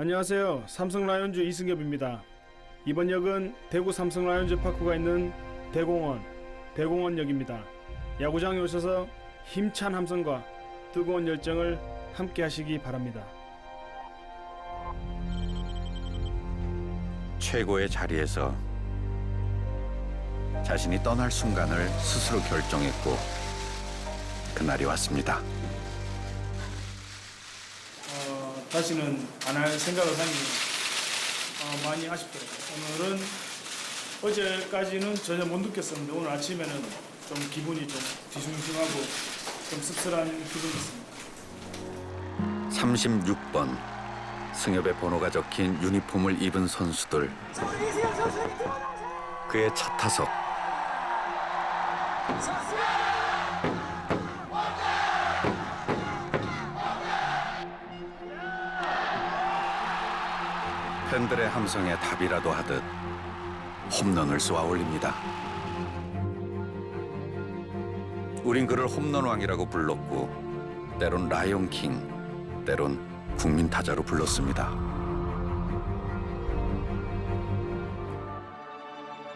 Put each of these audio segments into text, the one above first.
안녕하세요. 삼성 라이온즈 이승엽입니다. 이번 역은 대구 삼성 라이온즈 파크가 있는 대공원, 대공원역입니다. 야구장에 오셔서 힘찬 함성과 뜨거운 열정을 함께 하시기 바랍니다. 최고의 자리에서 자신이 떠날 순간을 스스로 결정했고 그날이 왔습니다. 다시는 안 할 생각을 하니 어, 많이 아쉽더라고요. 오늘은 어제까지는 전혀 못 느꼈었는데 오늘 아침에는 좀 기분이 좀 뒤숭숭하고 좀 씁쓸한 기분이었습니다. 36번 승엽의 번호가 적힌 유니폼을 입은 선수들 그의 차 타석 팬들의 함성에 답이라도 하듯 홈런을 쏘아 올립니다. 우린 그를 홈런왕이라고 불렀고 때론 라이온킹, 때론 국민 타자로 불렀습니다.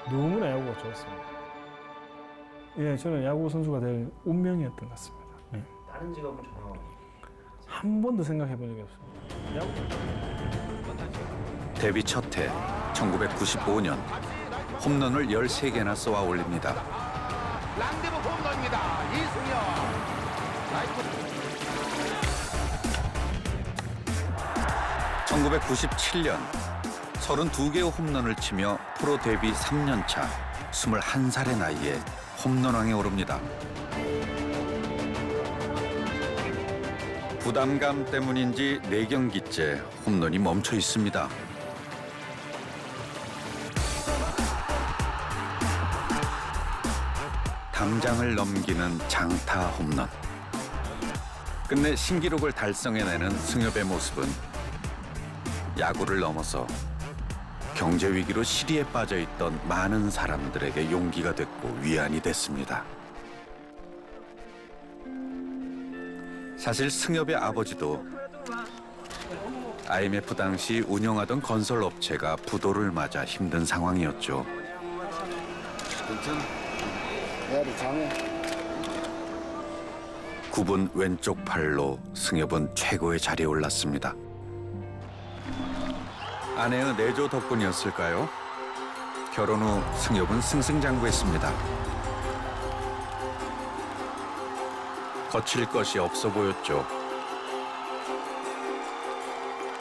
너무나 야구가 좋았습니다. 예, 저는 야구 선수가 될 운명이었던 것 같습니다. 예. 다른 직업은 전혀 한 번도 생각해 본 적이 없습니다. 야구 데뷔 첫 해 1995년 홈런을 13개나 쏘아 올립니다. 랑데브 홈런입니다. 라이트 1997년 32개의 홈런을 치며 프로 데뷔 3년 차 21살의 나이에 홈런왕에 오릅니다. 부담감 때문인지 4경기째 홈런이 멈춰 있습니다. 담장을 넘기는 장타 홈런. 끝내 신기록을 달성해내는 승엽의 모습은 야구를 넘어서 경제 위기로 시리에 빠져 있던 많은 사람들에게 용기가 됐고 위안이 됐습니다. 사실 승엽의 아버지도 IMF 당시 운영하던 건설 업체가 부도를 맞아 힘든 상황이었죠. 굽은 왼쪽 팔로 승엽은 최고의 자리에 올랐습니다. 아내의 내조 덕분이었을까요? 결혼 후 승엽은 승승장구했습니다. 거칠 것이 없어 보였죠.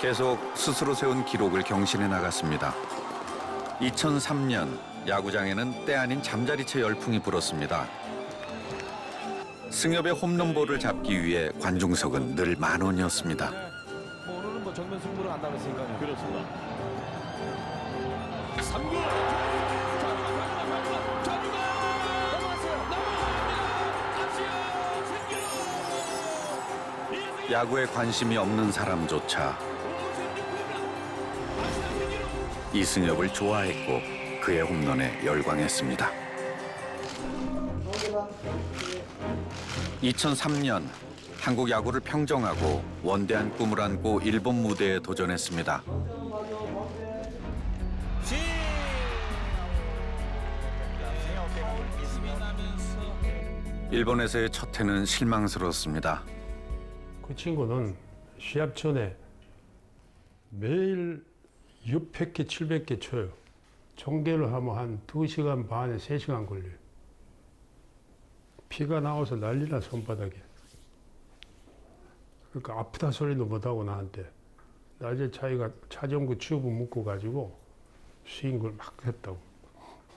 계속 스스로 세운 기록을 경신해 나갔습니다. 2003년 야구장에는 때 아닌 잠자리채 열풍이 불었습니다. 승엽의 홈런볼을 잡기 위해 관중석은 늘 만 원이었습니다. 뭐 오늘은 뭐 정면 승부를 한다고 했으니까요. 그렇습니다. 3구 야구에 관심이 없는 사람조차 이승엽을 좋아했고 그의 홈런에 열광했습니다. 2003년 한국 야구를 평정하고 원대한 꿈을 안고 일본 무대에 도전했습니다. 일본에서의 첫 해는 실망스러웠습니다. 그 친구는 시합 전에 매일 600개, 700개 쳐요. 총계를 하면 한 2시간 반에 3시간 걸려요. 피가 나와서 난리나 손바닥에. 그러니까 아프다 소리도 못하고 나한테 낮에 차이가 차정구 튜브 묶어 가지고 스윙을 막 했다고.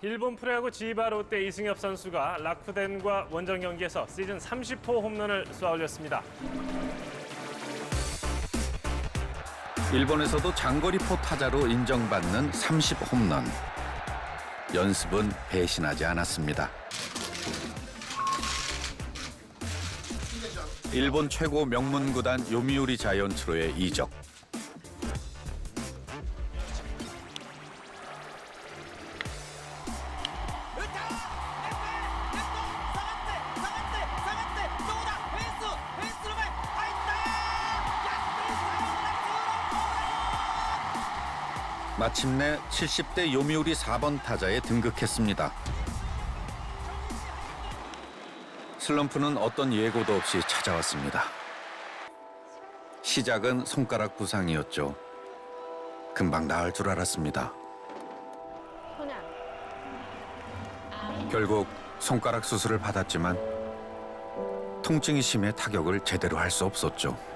일본 프로야구 지바 롯데 이승엽 선수가 라쿠덴과 원정 경기에서 시즌 30호 홈런을 쏘아 올렸습니다. 일본에서도 장거리포 타자로 인정받는 30 홈런. 연습은 배신하지 않았습니다. 일본 최고 명문 구단 요미우리 자이언츠로의 이적. 마침내 70대 요미우리 4번 타자에 등극했습니다. 슬럼프는 어떤 예고도 없이 찾아왔습니다. 시작은 손가락 부상이었죠. 금방 나을 줄 알았습니다. 결국 손가락 수술을 받았지만 통증이 심해 타격을 제대로 할 수 없었죠.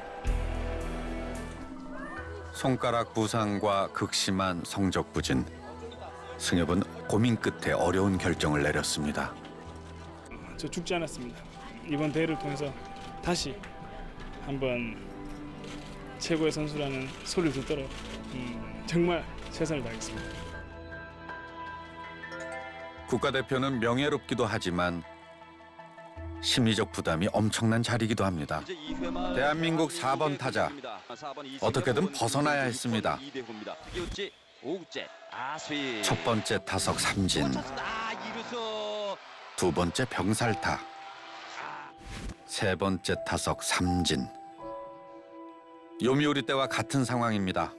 손가락 부상과 극심한 성적 부진. 승엽은 고민 끝에 어려운 결정을 내렸습니다. 저 죽지 않았습니다. 이번 대회를 통해서 다시 한번 최고의 선수라는 소리를 듣도록 음, 정말 최선을 다하겠습니다. 국가대표는 명예롭기도 하지만 심리적 부담이 엄청난 자리이기도 합니다. 대한민국 4번 타자. 어떻게든 벗어나야 했습니다. 첫 번째 타석 삼진, 두 번째 병살타, 세 번째 타석 삼진. 요미우리 때와 같은 상황입니다.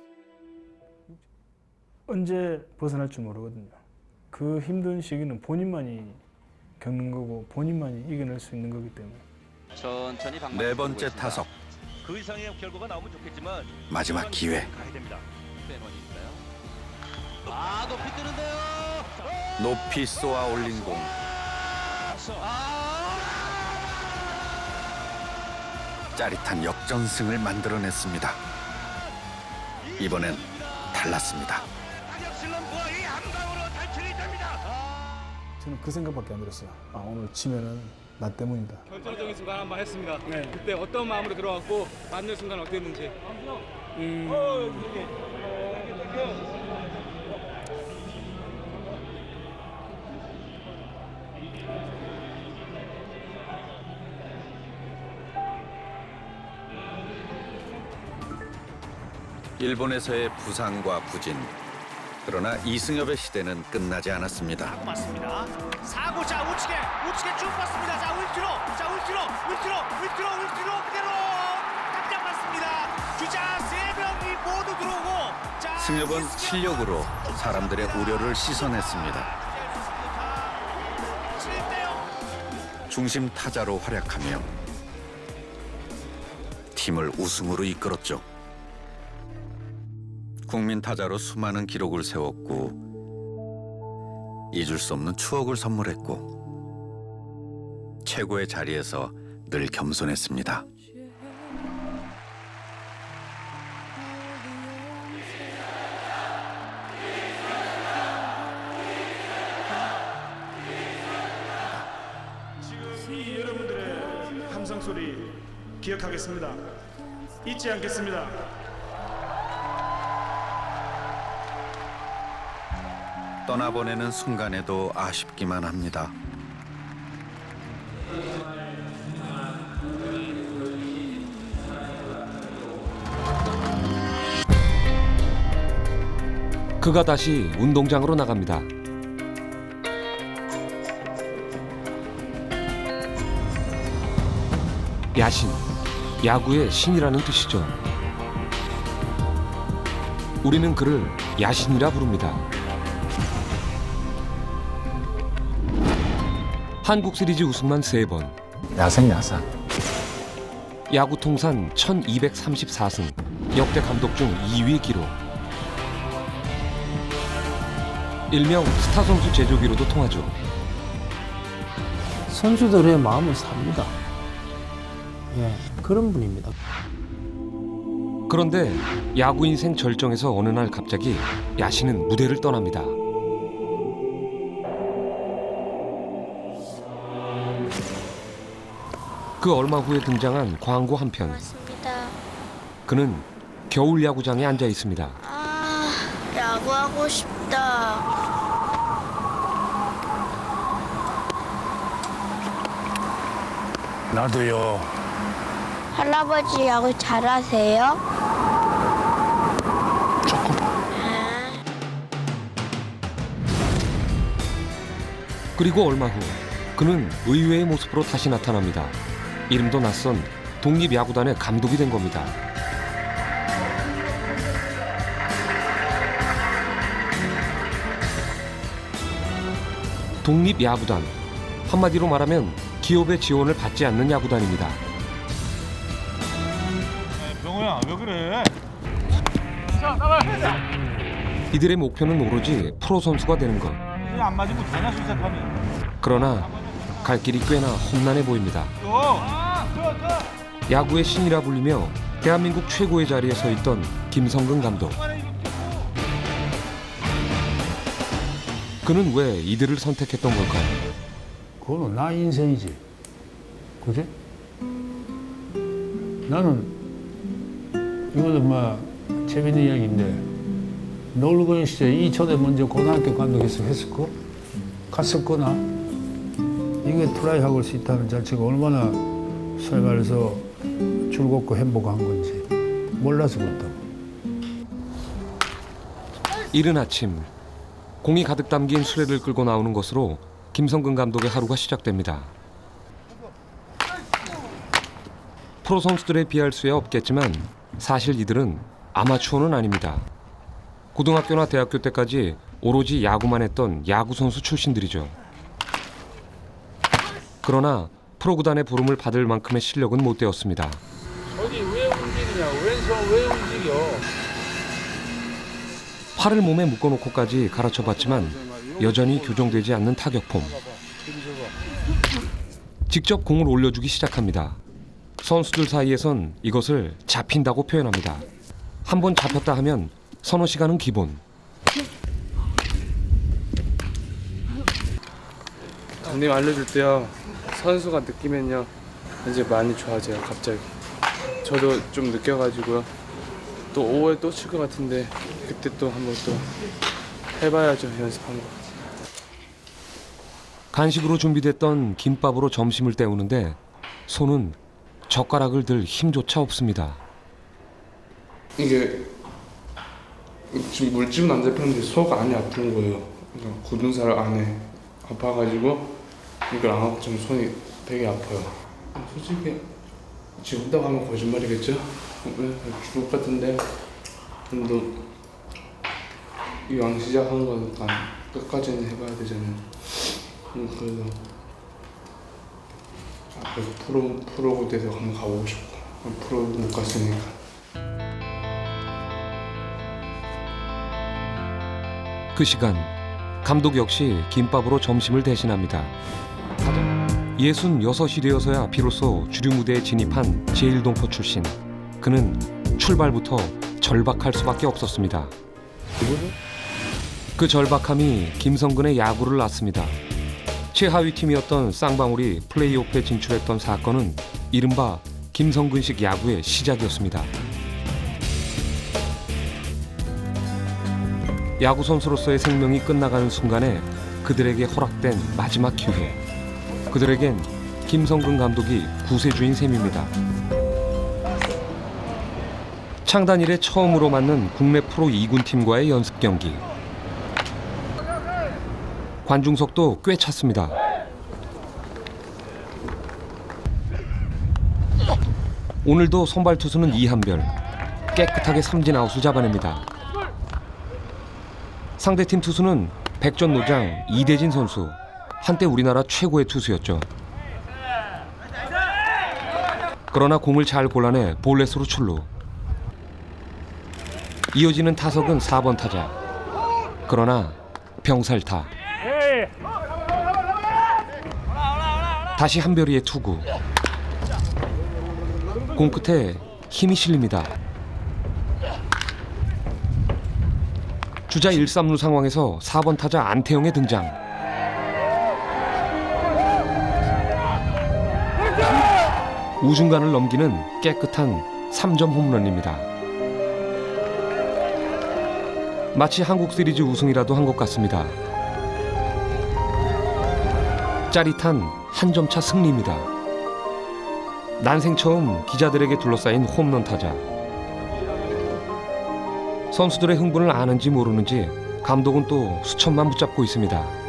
언제 벗어날 줄 모르거든요. 그 힘든 시기는 본인만이 겪는 거고 본인만이 이겨낼 수 있는 거기 때문에 천천히 방망이 네 돌고 번째 있습니다. 타석 그 이상의 결과가 나오면 좋겠지만 마지막 기회. 가야 됩니다. 있어요. 아 높이 뜨는데요. 높이 쏘아 올린 공. 짜릿한 역전승을 만들어냈습니다. 이번엔 달랐습니다. 저는 그 생각밖에 안 들었어요. 아 오늘 지면은 나 때문이다. 결정적인 순간 한 번 했습니다. 네. 그때 어떤 마음으로 들어갔고 맞는 순간 어땠는지. 음, 일본에서의 부상과 부진. 그러나 이승엽의 시대는 끝나지 않았습니다. 맞습니다. 사고 자 우측에 우측에 쭉 봤습니다. 자 울트로 자 울트로 울트로 울트로 울트로 그대로 당장 맞습니다. 주자 세 명이 모두 들어오고 자 승엽은 이승엽 실력으로 사람들의 우려를 씻어냈습니다. 7대0 중심 타자로 활약하며 팀을 우승으로 이끌었죠. 국민 타자로 수많은 기록을 세웠고 잊을 수 없는 추억을 선물했고 최고의 자리에서 늘 겸손했습니다. 기억하겠습니다. 잊지 않겠습니다. 떠나보내는 순간에도 아쉽기만 합니다. 그가 다시 운동장으로 나갑니다. 야신, 야구의 신이라는 뜻이죠. 우리는 그를 야신이라 부릅니다. 한국 시리즈 우승만 세번 야생 야상. 야구 통산 1234승, 역대 감독 중 2위 기록. 일명 스타 선수 제조기로도 통하죠. 선수들의 마음을 삽니다. 예, 그런 분입니다. 그런데 야구 인생 절정에서 어느 날 갑자기 야신은 무대를 떠납니다. 그 얼마 후에 등장한 광고 한 편. 그는 겨울 야구장에 앉아 있습니다. 아, 야구하고 싶다. 나도요. 할아버지 야구 잘하세요? 조금. 그리고 얼마 후 그는 의외의 모습으로 다시 나타납니다. 이름도 낯선 독립야구단의 감독이 된 겁니다. 독립야구단. 한마디로 말하면 기업의 지원을 받지 않는 야구단입니다. 병호야, 왜 그래? 이들의 목표는 오로지 프로 선수가 되는 것. 안 맞으면 되냐, 시작하면. 그러나 갈 길이 꽤나 험난해 보입니다. 야구의 신이라 불리며 대한민국 최고의 자리에 서 있던 김성근 감독. 그는 왜 이들을 선택했던 걸까요? 그거는 나 인생이지. 그지? 나는 이거는 뭐 재밌는 이야기인데 놀건 시절 이천에 먼저 고등학교 감독했으 했을까? 갔을거나 이게 트라이 하고 수 있다는 자체가 얼마나 소위 말해서 즐겁고 행복한 건지 몰라서 그렇다고. 이른 아침 공이 가득 담긴 수레를 끌고 나오는 것으로 김성근 감독의 하루가 시작됩니다. 프로 선수들에 비할 수야 없겠지만 사실 이들은 아마추어는 아닙니다. 고등학교나 대학교 때까지 오로지 야구만 했던 야구 선수 출신들이죠. 그러나 프로 구단의 부름을 받을 만큼의 실력은 못 되었습니다. 저기 왜 움직이냐? 왼손 왜 움직여? 팔을 몸에 묶어놓고까지 가르쳐봤지만 여전히 교정되지 않는 타격폼. 직접 공을 올려주기 시작합니다. 선수들 사이에선 이것을 잡힌다고 표현합니다. 한 번 잡혔다 하면 서너 시간은 기본. 감독님 알려줄 때요. 선수가 느끼면요. 이제 많이 좋아져요. 갑자기. 저도 좀 느껴가지고요. 또 5월 또 칠 것 같은데 그때 또 한번 또 해봐야죠. 연습한 거. 간식으로 준비됐던 김밥으로 점심을 때우는데 손은 젓가락을 들 힘조차 없습니다. 이게 지금 물집은 안 잡혔는데 속 안이 아픈 거예요. 그러니까 굳은 살 안에 아파가지고 이걸 안 하고 좀 손이 되게 아파요. 솔직히 지금부터 하면 거짓말이겠죠? 왜 죽을 것 같은데 좀더 이왕 시작한 거니까 끝까지는 해봐야 되잖아요. 음, 그래서 앞에서 프로 프로가 돼서 한번 가보고 싶고 프로 못 갔으니까. 그 시간 감독 역시 김밥으로 점심을 대신합니다. 66이 되어서야 비로소 주류 무대에 진입한 제1동포 출신. 그는 출발부터 절박할 수밖에 없었습니다. 그 절박함이 김성근의 야구를 낳습니다. 최하위 팀이었던 쌍방울이 플레이오프에 진출했던 사건은 이른바 김성근식 야구의 시작이었습니다. 야구 선수로서의 생명이 끝나가는 순간에 그들에게 허락된 마지막 기회. 그들에겐 김성근 감독이 구세주인 셈입니다. 창단 이래 처음으로 맞는 국내 프로 2군 팀과의 연습 경기. 관중석도 꽤 찼습니다. 오늘도 선발 투수는 이한별 깨끗하게 삼진 아웃을 잡아냅니다. 상대팀 투수는 백전 노장 이대진 선수 한때 우리나라 최고의 투수였죠. 그러나 공을 잘 골라내 볼넷으로 출루. 이어지는 타석은 4번 타자. 그러나 병살타. 다시 한별이의 투구. 공 끝에 힘이 실립니다. 주자 1, 3루 상황에서 4번 타자 안태영의 등장. 우중간을 넘기는 깨끗한 3점 홈런입니다. 마치 한국 시리즈 우승이라도 한 것 같습니다. 짜릿한 한 점 차 승리입니다. 난생 처음 기자들에게 둘러싸인 홈런 타자. 선수들의 흥분을 아는지 모르는지 감독은 또 수천만 붙잡고 있습니다.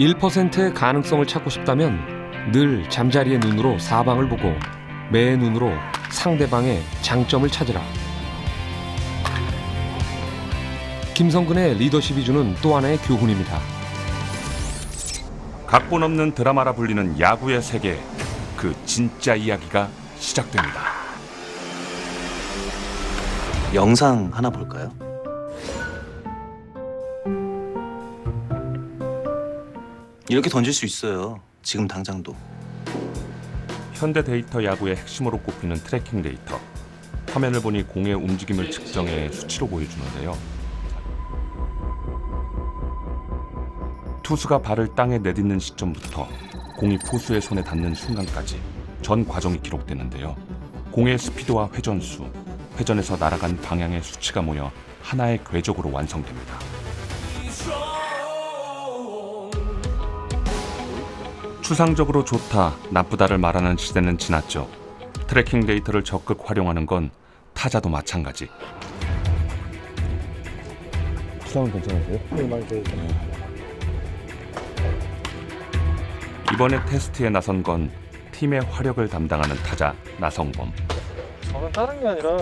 1%의 가능성을 찾고 싶다면 늘 잠자리의 눈으로 사방을 보고 매의 눈으로 상대방의 장점을 찾으라. 김성근의 리더십이 주는 또 하나의 교훈입니다. 각본 없는 드라마라 불리는 야구의 세계 그 진짜 이야기가 시작됩니다. 영상 하나 볼까요? 이렇게 던질 수 있어요. 지금 당장도. 현대 데이터 야구의 핵심으로 꼽히는 트래킹 데이터. 화면을 보니 공의 움직임을 측정해 수치로 보여주는데요. 투수가 발을 땅에 내딛는 시점부터 공이 포수의 손에 닿는 순간까지 전 과정이 기록되는데요. 공의 스피드와 회전수, 회전에서 날아간 방향의 수치가 모여 하나의 궤적으로 완성됩니다. 추상적으로 좋다, 나쁘다를 말하는 시대는 지났죠. 트래킹 데이터를 적극 활용하는 건 타자도 마찬가지. 부상은 괜찮으세요? 네, 많이 이번에 테스트에 나선 건 팀의 화력을 담당하는 타자 나성범. 저는 다른 게 아니라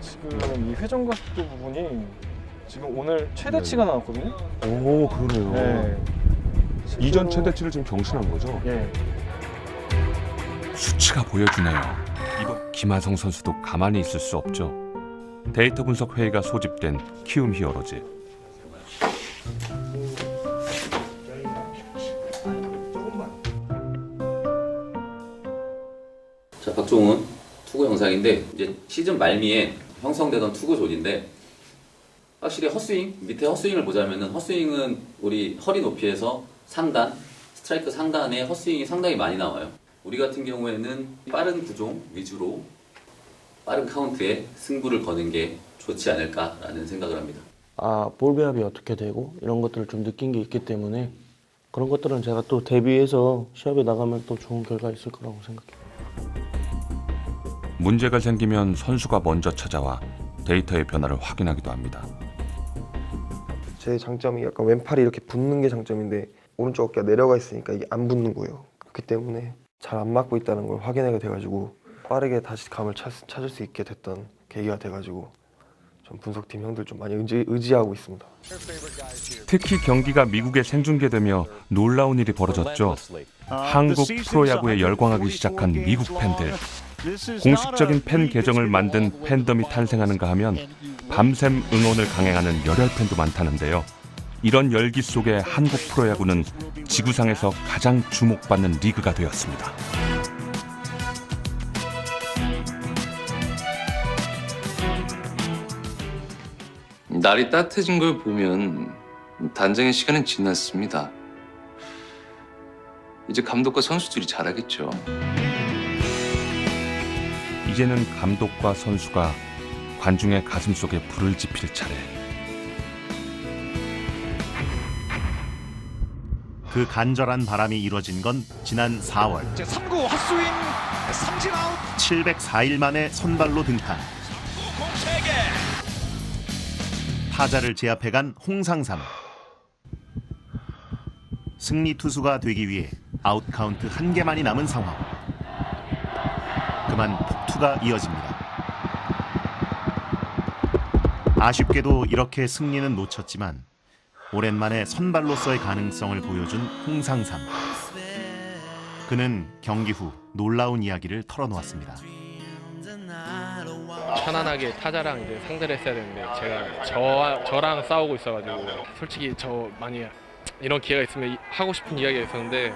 지금 이 회전과 속도 부분이 지금 오늘 최대치가 나왔거든요. 오 그러네요. 네. 이전 최대치를 지금 경신한 거죠? 예. 수치가 보여주네요. 이번 김하성 선수도 가만히 있을 수 없죠. 데이터 분석 회의가 소집된 키움 히어로즈. 자, 박종훈 투구 영상인데 이제 시즌 말미에 형성되던 투구존인데 확실히 헛스윙 밑에 헛스윙을 보자면은 헛스윙은 우리 허리 높이에서 상단 스트라이크 상단에 헛스윙이 상당히 많이 나와요. 우리 같은 경우에는 빠른 구종 위주로 빠른 카운트에 승부를 거는 게 좋지 않을까라는 생각을 합니다. 아, 볼 배합이 어떻게 되고 이런 것들을 좀 느낀 게 있기 때문에 그런 것들은 제가 또 대비해서 시합에 나가면 또 좋은 결과 있을 거라고 생각해요. 문제가 생기면 선수가 먼저 찾아와 데이터의 변화를 확인하기도 합니다. 제 장점이 약간 왼팔이 이렇게 붙는 게 장점인데 오른쪽 어깨가 내려가 있으니까 이게 안 붙는 거예요. 그렇기 때문에 잘 안 맞고 있다는 걸 확인하게 돼가지고 빠르게 다시 감을 찾, 찾을 수 있게 됐던 계기가 돼가지고 좀 분석팀 형들 좀 많이 의지, 의지하고 있습니다. 특히 경기가 미국에 생중계되며 놀라운 일이 벌어졌죠. 한국 프로야구에 열광하기 시작한 미국 팬들. 공식적인 팬 계정을 만든 팬덤이 탄생하는가 하면 밤샘 응원을 강행하는 열혈 팬도 많다는데요. 이런 열기 속에 한국 프로야구는 지구상에서 가장 주목받는 리그가 되었습니다. 날이 따뜻해진 걸 보면 단장의 시간은 지났습니다. 이제 감독과 선수들이 잘하겠죠. 이제는 감독과 선수가 관중의 가슴 속에 불을 지필 차례. 그 간절한 바람이 이루어진 건 지난 4월. 3구 헛스윙 삼진 아웃. 704일 만에 선발로 등판. 타자를 제압해간 홍상삼. 승리 투수가 되기 위해 아웃 카운트 한 개만이 남은 상황. 그만 폭투가 이어집니다. 아쉽게도 이렇게 승리는 놓쳤지만 오랜만에 선발로서의 가능성을 보여준 홍상삼 그는 경기 후 놀라운 이야기를 털어놓았습니다 편안하게 타자랑 이제 상대를 했어야 되는데 제가 저 저랑 싸우고 있어가지고 솔직히 저 많이 이런 기회가 있으면 이- 하고 싶은 이야기가 있었는데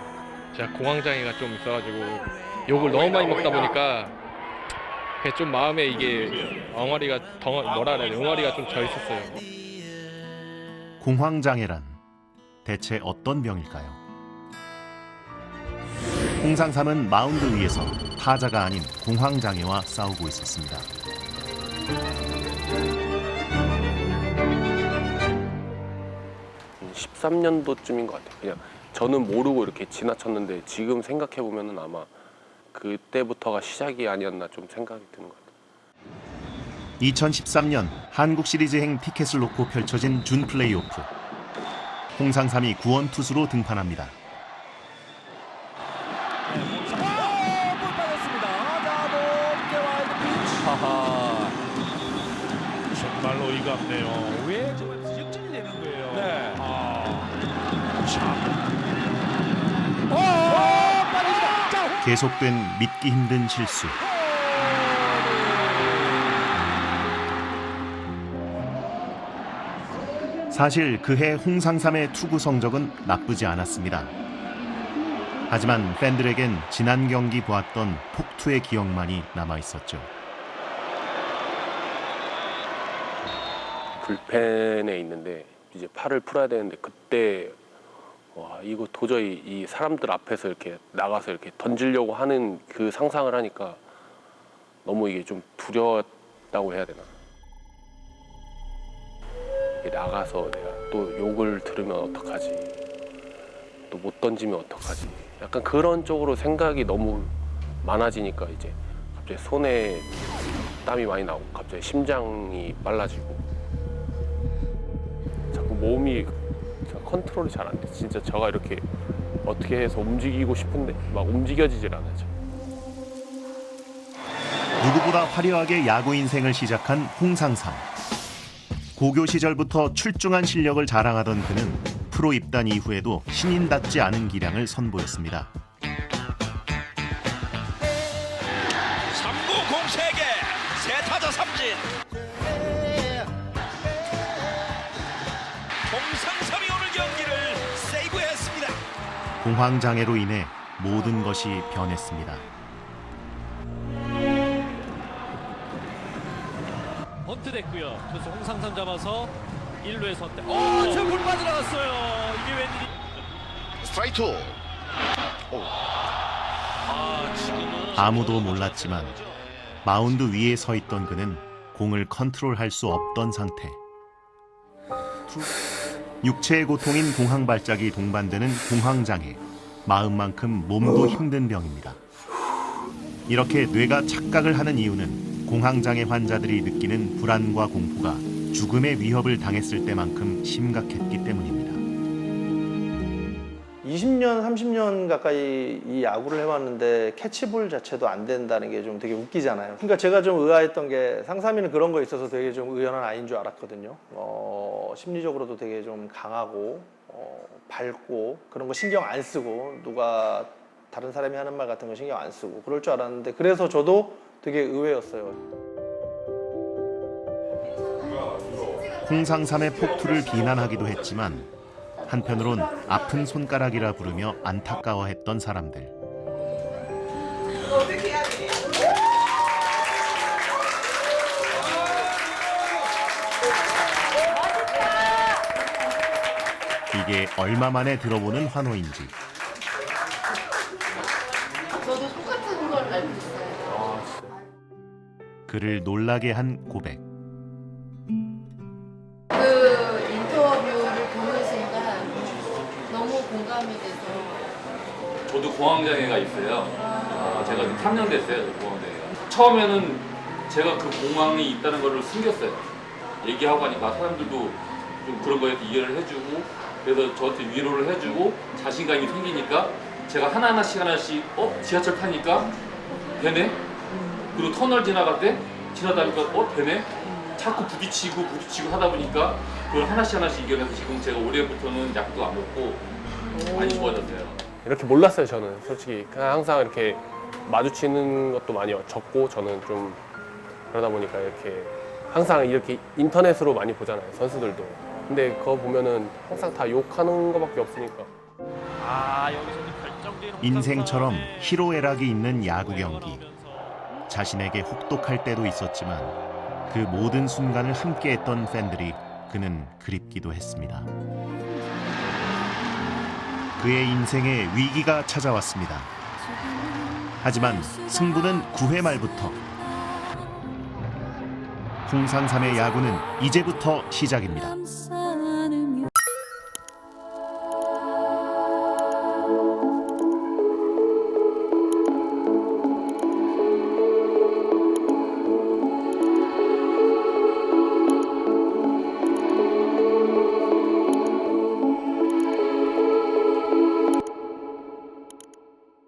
제가 공황장애가 좀 있어가지고 욕을 너무 많이 먹다 보니까 좀 마음에 이게 엉어리가 덩 뭐라 그래야 돼 엉어리가 좀 져 있었어요. 공황장애란 대체 어떤 병일까요? 홍상삼은 마운드 위에서 타자가 아닌 공황장애와 싸우고 있었습니다. 13년도쯤인 것 같아요. 그냥 저는 모르고 이렇게 지나쳤는데 지금 생각해 보면은 아마 그때부터가 시작이 아니었나 좀 생각이 드는 것 같아요. 2013년 한국 시리즈행 티켓을 놓고 펼쳐진 준 플레이오프. 홍상삼이 구원 투수로 등판합니다. 하하. 정말로 어이가 없네요. 왜 계속된 믿기 힘든 실수. 사실 그해 홍상삼의 투구 성적은 나쁘지 않았습니다. 하지만 팬들에겐 지난 경기 보았던 폭투의 기억만이 남아 있었죠. 불펜에 있는데 이제 팔을 풀어야 되는데 그때 와 이거 도저히 이 사람들 앞에서 이렇게 나가서 이렇게 던지려고 하는 그 상상을 하니까 너무 이게 좀 두려웠다고 해야 되나 나가서 내가 또 욕을 들으면 어떡하지 또 못 던지면 어떡하지 약간 그런 쪽으로 생각이 너무 많아지니까 이제 갑자기 손에 땀이 많이 나고 갑자기 심장이 빨라지고 자꾸 몸이 컨트롤이 잘 안 돼. 진짜 제가 이렇게 어떻게 해서 움직이고 싶은데 막 움직여지질 않아요. 누구보다 화려하게 야구 인생을 시작한 홍상삼. 고교 시절부터 출중한 실력을 자랑하던 그는 프로 입단 이후에도 신인답지 않은 기량을 선보였습니다. 3구 공 3개 세 타자 삼진 홍상삼이 오늘 경기를 세이브했습니다 공황 장애로 인해 모든 것이 변했습니다. 됐고요. 투수 홍상삼 잡아서 1루에 선대. 어, 저볼 빠져나갔어요. 이게 웬일이? 스트라이크. 아, 지금은 아무도 몰랐지만 마운드 위에 서 있던 그는 공을 컨트롤할 수 없던 상태. 육체의 고통인 공황 발작이 동반되는 공황 장애. 마음만큼 몸도 힘든 병입니다. 이렇게 뇌가 착각을 하는 이유는 공황 장애 환자들이 느끼는 불안과 공포가 죽음의 위협을 당했을 때만큼 심각했기 때문입니다. 20년, 30년 가까이 이 야구를 해왔는데 캐치볼 자체도 안 된다는 게 좀 되게 웃기잖아요. 그러니까 제가 좀 의아했던 게 상삼이는 그런 거 있어서 되게 좀 의연한 아이인 줄 알았거든요. 어, 심리적으로도 되게 좀 강하고 어, 밝고 그런 거 신경 안 쓰고 누가 다른 사람이 하는 말 같은 거 신경 안 쓰고 그럴 줄 알았는데 그래서 저도 되게 의외였어요. 홍상삼의 폭투를 비난하기도 했지만 한편으론 아픈 손가락이라 부르며 안타까워했던 사람들. 이게 얼마 만에 들어보는 환호인지 그를 놀라게 한 고백. 그 인터뷰를 보는 순간 너무 공감이 돼서 저도 공황장애가 있어요. 어, 제가 지금 3년 됐어요, 저 공황장애가. 처음에는 제가 그 공황이 있다는 거를 숨겼어요. 얘기하고 하니까 사람들도 좀 그런 거에 대해서 이해를 해주고 그래서 저한테 위로를 해주고 자신감이 생기니까 제가 하나하나씩 하나씩 어? 지하철 타니까 되네? 그리고 터널 지나갈 때 지나다니까 어? 되네? 자꾸 부딪히고 부딪히고 하다 보니까 그걸 하나씩 하나씩 이겨내서 지금 제가 올해부터는 약도 안 먹고 많이 좋아졌어요. 이렇게 몰랐어요 저는 솔직히 그냥 항상 이렇게 마주치는 것도 많이 적고 저는 좀 그러다 보니까 이렇게 항상 이렇게 인터넷으로 많이 보잖아요 선수들도 근데 그거 보면은 항상 다 욕하는 거밖에 없으니까 아, 인생처럼 희로애락이 있는 야구 경기. 자신에게 혹독할 때도 있었지만 그 모든 순간을 함께했던 팬들이 그는 그립기도 했습니다. 그의 인생에 위기가 찾아왔습니다. 하지만 승부는 9회 말부터 홍상삼의 야구는 이제부터 시작입니다.